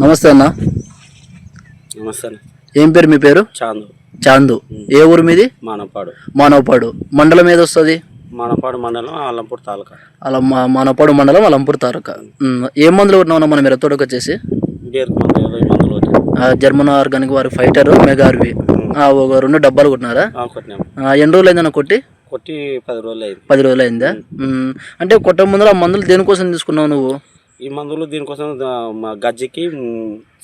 నమస్తే అన్న. నమస్తే ఏం పేరు మీ పేరు? చాందు. చాందు. ఏ ఊరు మీది? మానపాడు. మానవపాడు. మండలం ఏది వస్తుంది? మానపాడు మండలం అల్లంపూర్ తాలూకా. అలా మా మానవపాడు మండలం అలంపూర్ ఉమ్, ఏం మందులు కొట్టినావు మన మిరతోడకి వచ్చేసి? మందు జర్మన్ ఆర్గానిక్ వారి ఫైటర్ మెగార్వి ఒక రెండు డబ్బాలు కొట్టినారా? ఎన్ని రోజులు అయిందన్న కొట్టి? కొట్టి పది రోజులు అయింది. పది రోజులు అయిందా? అంటే కొట్ట ముందర ఆ మందులు దేనికోసం తీసుకున్నావు నువ్వు? ఈ మందులు దీనికోసం మా గజ్జికి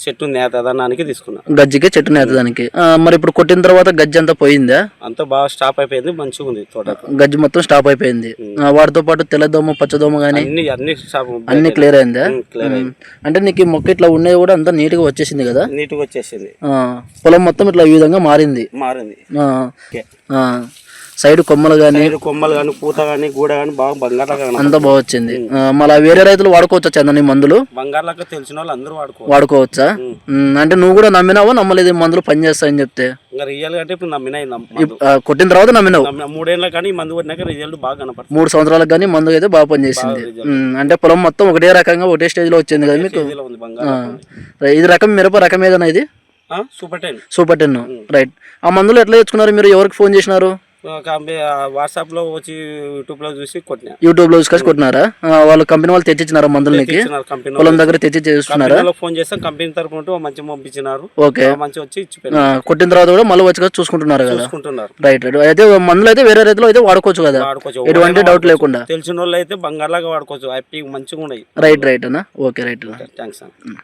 చెట్టు నేతదనానికి తీసుకున్నా. గజ్జికి చెట్టు నేతదానికి మరి ఇప్పుడు కొట్టిన తర్వాత గజ్జి అంతా పోయిందా? అంతా బాగా స్టాప్ అయిపోయింది మంచిగా ఉంది తోట గజ్జి మొత్తం స్టాప్ అయిపోయింది. వాటితో పాటు తెల్లదోమ పచ్చదోమ కానీ అన్ని అన్ని స్టాప్ అన్ని క్లియర్ అయిందా? క్లియర్ అయింది. అంటే నీకు ఈ మొక్క ఇట్లా ఉండేది కూడా అంతా నీట్గా వచ్చేసింది కదా? నీట్గా వచ్చేసింది. ఆ, పొలం మొత్తం ఇట్లా ఈ విధంగా మారింది. మారింది. సైడ్ కొమ్మలు కానీ కొమ్మలు కానీ పూత కానీ గూడ కానీ బాగా కనపడుతుంది. అంతా బాగా వచ్చింది. మళ్ళీ వేరే రైతులు వాడుకోవచ్చా చందని మందులు? బంగారులాగా తెలిసిన వాళ్ళు అందరూ వాడుకోవాలి వాడుకోవచ్చా? అంటే నువ్వు కూడా నమ్మినావా? నమ్మలేదు మందులు పనిచేస్తాయని చెప్తే. రియల్ అంటే ఇప్పుడు కొట్టిన తర్వాత నమ్మినావు? నమ్మిన మూడేళ్ళ కానీ మందు కొట్టినాక రిజల్ట్ బాగా కనపడుతుంది. మూడు సంవత్సరాలకు కానీ మందు అయితే బాగా పనిచేసింది. అంటే పొలం మొత్తం ఒకటే రకంగా ఒకటే స్టేజ్లో వచ్చింది కదా మీకు? బంగారం. ఇది రకం మిరప రకం ఏదైనా ఇది? Super ten. Super ten right. ఆ మందులు ఎట్లా తెచ్చుకున్నారు మీరు? ఎవరికి ఫోన్ చేసినారు? వాట్సాప్లో వచ్చి యూట్యూబ్లో చూసి కొట్టినా. యూట్యూబ్లో చూసుకొని కొట్టినారా? వాళ్ళు కంపెనీ వాళ్ళు తెచ్చిచ్చినారా కంపెనీ పొలం దగ్గర తెచ్చి చేస్తున్నారా? ఫోన్ చేస్తాం కంపెనీ తరపు నుండి మంచి పంపించినారు. ఓకే. మంచి వచ్చి కొట్టిన తర్వాత కూడా మళ్ళీ వచ్చి చూసుకుంటున్నారు కదా? చూసుకుంటున్నారు. రైట్ రైట్ అయితే మందులు అయితే వేరే రైతులు అయితే వాడుకోవచ్చు కదా? ఎటువంటి డౌట్ లేకుండా? తెలిసిన వాళ్ళు అయితే బంగారులాగా వాడుకోవచ్చు. హ్యాపీ మంచిగా ఉన్నాయి. రైట్ రైట్ అన్న? ఓకే రైట్ థ్యాంక్స్ అన్న